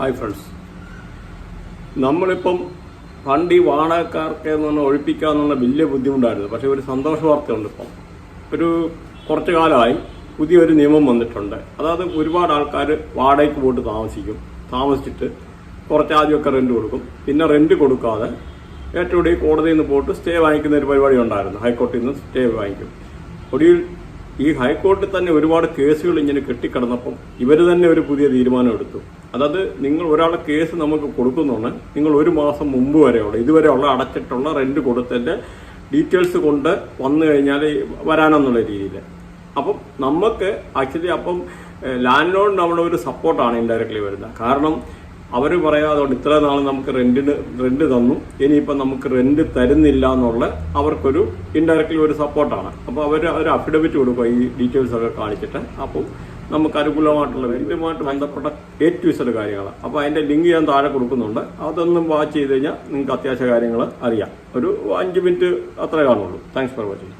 Hi friends നമ്മളിപ്പം പണ്ട് ഈ വാടകക്കാർക്ക് എന്ന് പറഞ്ഞാൽ ഒഴിപ്പിക്കാന്നുള്ള വലിയ ബുദ്ധിമുട്ടായിരുന്നു. പക്ഷെ ഒരു സന്തോഷ വാർത്തയുണ്ട് ഇപ്പം. ഒരു കുറച്ചു കാലമായി പുതിയൊരു നിയമം വന്നിട്ടുണ്ട്. അതായത് ഒരുപാട് ആൾക്കാർ വാടകയ്ക്ക് പോയിട്ട് താമസിക്കും. താമസിച്ചിട്ട് കുറച്ച് ആദ്യമൊക്കെ റെന്റ് കൊടുക്കും. പിന്നെ റെന്റ് കൊടുക്കാതെ ഏറ്റവും കൂടി കോടതിയിൽ നിന്ന് പോയിട്ട് സ്റ്റേ വാങ്ങിക്കുന്ന ഒരു പരിപാടി ഉണ്ടായിരുന്നു. ഹൈക്കോടതിയിൽ നിന്ന് സ്റ്റേ വാങ്ങിക്കും. ഒടുവിൽ ഈ ഹൈക്കോടതി തന്നെ ഒരുപാട് കേസുകൾ ഇങ്ങനെ കെട്ടിക്കിടന്നപ്പം ഇവർ തന്നെ ഒരു പുതിയ തീരുമാനം എടുത്തു അതായത് നിങ്ങൾ ഒരാളെ കേസ് നമുക്ക് കൊടുക്കുന്നുണ്ട് നിങ്ങൾ ഒരു മാസം മുമ്പ് വരെയുള്ള ഇതുവരെയുള്ള അടച്ചിട്ടുള്ള റെന്റ് കൊടുത്തതിന്റെ ഡീറ്റെയിൽസ് കൊണ്ട് വന്നു കഴിഞ്ഞാൽ വരാനെന്നുള്ള രീതിയിൽ അപ്പം നമുക്ക് ആക്ച്വലി അപ്പം ലാൻഡ് ലോൺ നമ്മുടെ ഒരു സപ്പോർട്ടാണ് ഇൻഡയറക്ട്ലി വരുന്നത്. കാരണം അവർ പറയാതെ ഇത്ര നാൾ നമുക്ക് റെന്റിന് റെന്റ് തന്നു. ഇനിയിപ്പം നമുക്ക് റെന്റ് തരുന്നില്ല എന്നുള്ള അവർക്കൊരു ഇൻഡയറക്ട്ലി ഒരു സപ്പോർട്ടാണ് അപ്പോൾ അവർ ഒരു അഫിഡവിറ്റ് കൊടുക്കുക ഈ ഡീറ്റെയിൽസ് ഒക്കെ കാണിച്ചിട്ട് അപ്പോൾ നമുക്ക് അനുകൂലമായിട്ടുള്ള റെന്റുമായിട്ട് ബന്ധപ്പെട്ട എ ടു ഇസഡ് കാര്യങ്ങൾ അപ്പോൾ അതിന്റെ ലിങ്ക് ഞാൻ താഴെ കൊടുക്കുന്നുണ്ട്. അതൊന്നും വാച്ച് ചെയ്ത് കഴിഞ്ഞാൽ നിങ്ങൾക്ക് അത്യാവശ്യ കാര്യങ്ങൾ അറിയാം. ഒരു അഞ്ച് മിനിറ്റ് അത്രേ കാണുള്ളൂ. Thanks for watching